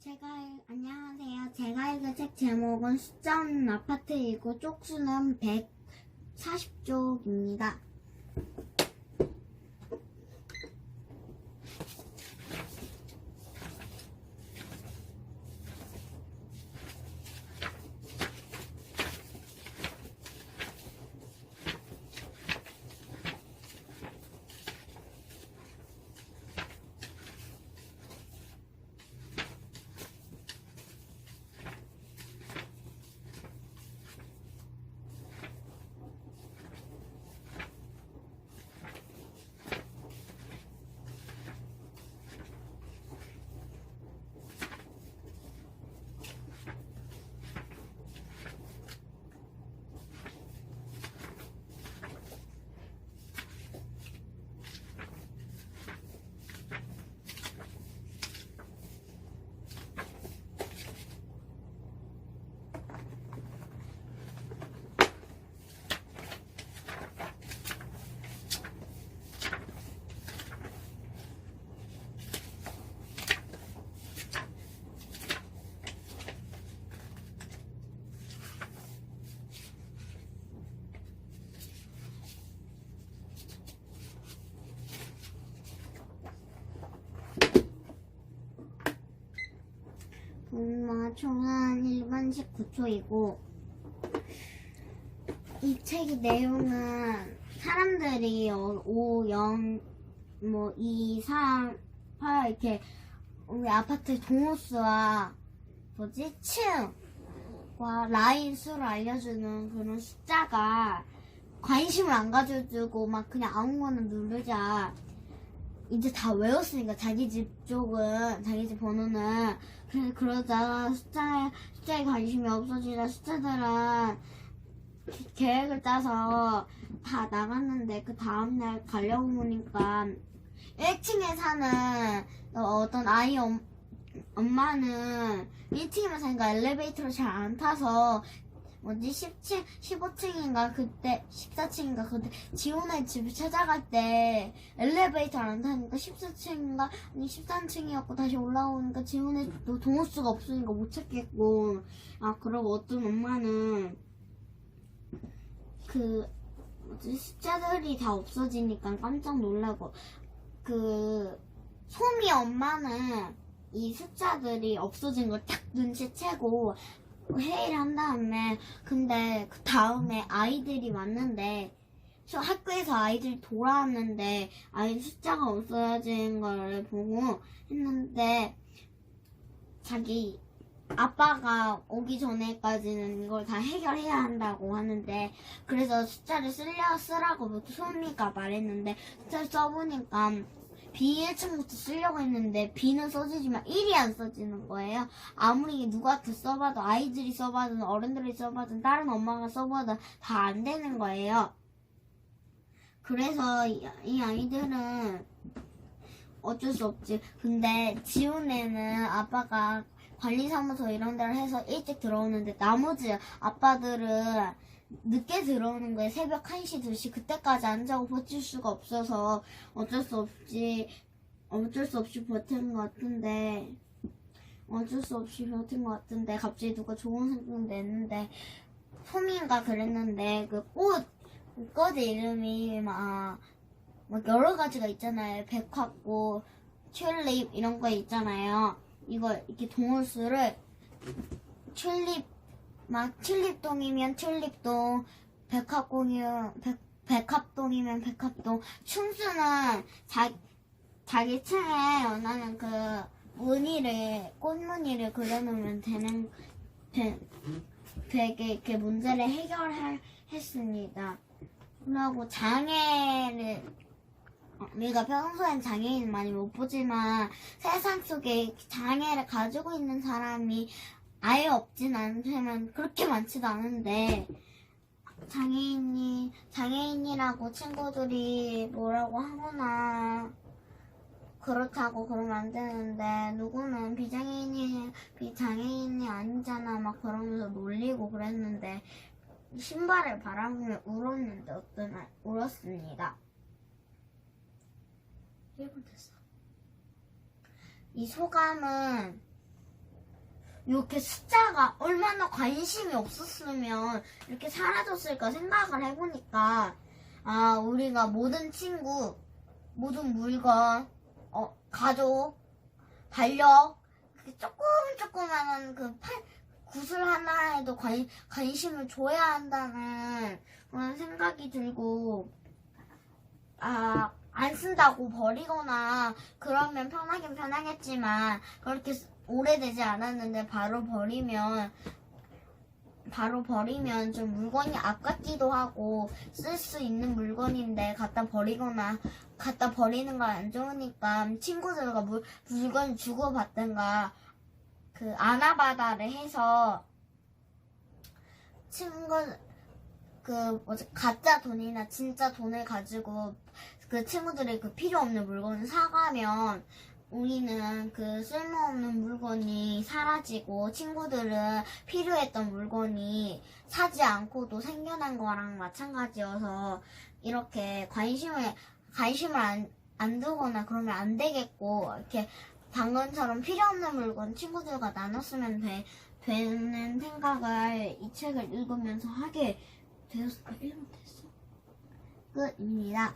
제가 읽- 안녕하세요. 제가 읽은 책 제목은 숫자 없는 아파트이고 쪽수는 140쪽입니다. 엄마 총은 1분 19초이고 이 책의 내용은 사람들이 5, 0, 뭐 2, 3, 8 이렇게 우리 아파트 동호수와 뭐지? 층과 라인 수를 알려주는 그런 숫자가 관심을 안 가져주고 막 그냥 아무거나 누르자 이제 다 외웠으니까 자기 집 쪽은 자기 집 번호는. 그래서 그러다가 숫자에 숫자에 관심이 없어지자 숫자들은 기- 계획을 짜서 다 나갔는데 그 다음날 가려고 보니까 1층에 사는 어떤 아이 엄, 엄마는 1층에만 사니까 엘리베이터를 잘 안 타서 뭐지? 10층, 15층인가? 그때 14층인가? 그때 지훈의 집을 찾아갈 때 엘리베이터를 안 타니까 14층인가? 아니 13층이었고 다시 올라오니까 지훈의 집도 동호수가 없으니까 못 찾겠고. 아 그리고 어떤 엄마는 그 뭐지? 숫자들이 다 없어지니까 깜짝 놀라고. 그 소미 엄마는 이 숫자들이 없어진 걸 딱 눈치채고 회의를 한 다음에 근데 그 다음에 아이들이 왔는데 저 학교에서 아이들이 돌아왔는데 아이 숫자가 없어진 걸 보고 했는데 자기 아빠가 오기 전에까지는 이걸 다 해결해야 한다고 하는데 그래서 숫자를 쓰려 쓰라고 소미가 말했는데 숫자를 써보니까 B 1층부터 쓰려고 했는데 B는 써지지만 1이 안 써지는 거예요. 아무리 누구한테 써봐도 아이들이 써봐도 어른들이 써봐도 다른 엄마가 써봐도 다 안 되는 거예요. 그래서 이, 이 아이들은 어쩔 수 없지. 근데 지훈에는 아빠가 관리사무소 이런 데를 해서 일찍 들어오는데 나머지 아빠들은 늦게 들어오는 거예요. 새벽 1시, 2시 그때까지 안 자고 버틸 수가 없어서 어쩔 수 없이 어쩔 수 없이 버틴 것 같은데 어쩔 수 없이 버틴 것 같은데 갑자기 누가 좋은 생각 냈는데 소민가 그랬는데 그 꽃꽃 이름이 막, 막 여러 가지가 있잖아요. 백화꽃, 튤립 이런 거 있잖아요. 이거 이렇게 동호수를 튤립 막 튤립동이면 튤립동, 백합동이면 백, 백합동이면 백합동, 춤수는 자, 자기 층에 원하는 그 무늬를 꽃무늬를 그려놓으면 되는 되, 되게 이렇게 문제를 해결했습니다. 그리고 장애를 어, 우리가 평소엔 장애인 많이 못 보지만 세상 속에 장애를 가지고 있는 사람이 아예 없진 않지만 그렇게 많지도 않은데 장애인이 장애인이라고 친구들이 뭐라고 하거나 그렇다고 그러면 안 되는데 누구는 비장애인이 비장애인이 아니잖아 막 그러면서 놀리고 그랬는데 신발을 바라보며 울었는데 어떤 날 울었습니다. 1분 됐어. 이 소감은 이렇게 숫자가 얼마나 관심이 없었으면 이렇게 사라졌을까 생각을 해보니까 아 우리가 모든 친구 모든 물건 어 가족 달력 그 조금 조그마한 그 팔, 구슬 하나에도 관, 관심을 줘야 한다는 그런 생각이 들고 아, 안 쓴다고 버리거나 그러면 편하긴 편하겠지만 그렇게 쓰- 오래되지 않았는데 바로 버리면 바로 버리면 좀 물건이 아깝기도 하고 쓸 수 있는 물건인데 갖다 버리거나 갖다 버리는 건 안 좋으니까 친구들과 물, 물건 주고받든가 그 아나바다를 해서 친구 그 뭐지 가짜 돈이나 진짜 돈을 가지고 그 친구들이 그 필요 없는 물건을 사가면 우리는 그 쓸모없는 물건이 사라지고 친구들은 필요했던 물건이 사지 않고도 생겨난 거랑 마찬가지여서 이렇게 관심을 관심을 안, 안 두거나 그러면 안 되겠고 이렇게 방금처럼 필요 없는 물건 친구들과 나눴으면 돼, 되는 생각을 이 책을 읽으면서 하게 되었어. 아, 1분 됐어. 끝입니다.